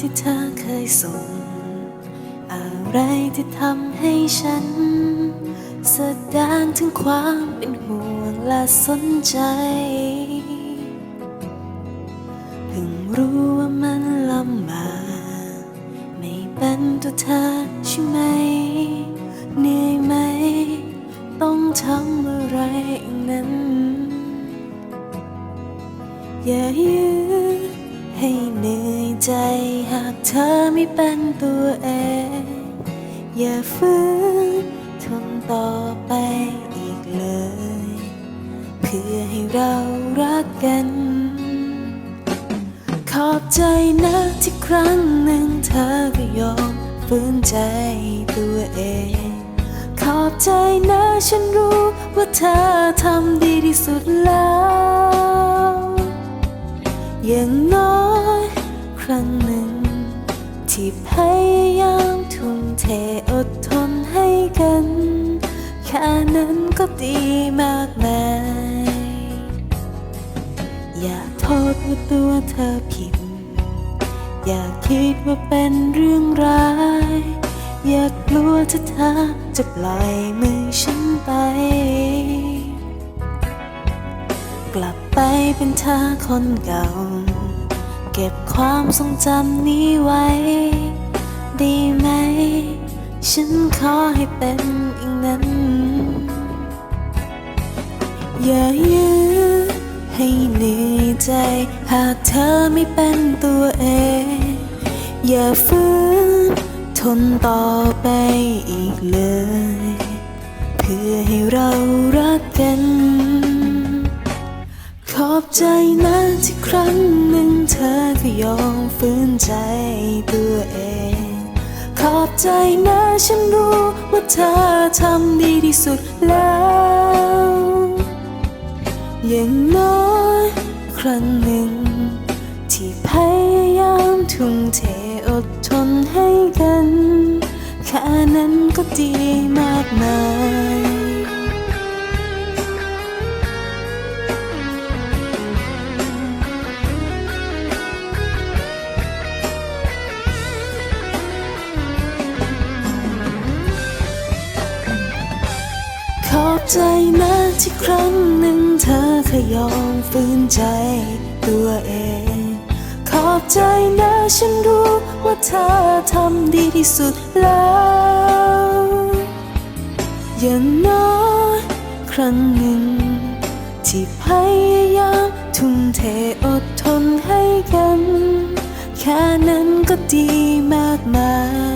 ที่เธอเคยส่ง อะไรที่ทำให้ฉัน แสดงถึงความเป็นห่วงและสนใจเพิ่งรู้ว่ามันลำบากไม่เป็นตัวเธอใช่ไหมเหนื่อยไหม ต้องทำอะไรนั้น อย่ายื้อ ให้เหนื่อยใจหากเธอไม่เป็นตัวเอง อย่าฝืนทนต่อไปอีกเลย เพื่อให้เรารักกัน ขอบใจนะที่ครั้งหนึ่งเธอก็ยอมฝืนใจตัวเอง ขอบใจนะฉันรู้ว่าเธอทำดีที่สุดแล้ว อย่างน้อย ครั้งหนึ่ง ที่พยายามทุ่มเทอดทนให้กัน แค่นั้นก็ดีมากมาย อย่าโทษว่าตัวเธอผิด อย่าคิดว่าเป็นเรื่องร้าย อย่ากลัวถ้าเธอจะปล่อยมือฉันไป กลับไปเป็นเธอคนเก่า เก็บความทรงจำนี้ไว้ ดีไหม ฉันขอให้เป็นอย่างนั้น อย่ายื้อให้เหนื่อยใจ หากเธอไม่เป็นตัวเอง อย่าฝืนทนต่อไปอีกเลย เพื่อให้เรารักกัน ใจนะที่ครั้งหนึ่งเธอก็ยอมฝืนใจตัวเอง ขอบใจนะฉันรู้ว่าเธอทำดีที่สุดแล้ว อย่างน้อยครั้งหนึ่ง ที่พยายามทุ่มเทอดทนให้กัน แค่นั้นก็ดีมากมาย ขอบใจนะที่ครั้งหนึ่งเธอเคยยอมฝืนใจตัวเอง ขอบใจนะฉันรู้ว่าเธอทำดีที่สุดแล้ว อย่างน้อยครั้งหนึ่ง ที่พยายามทุ่มเทอดทนให้กัน แค่นั้นก็ดีมากมาย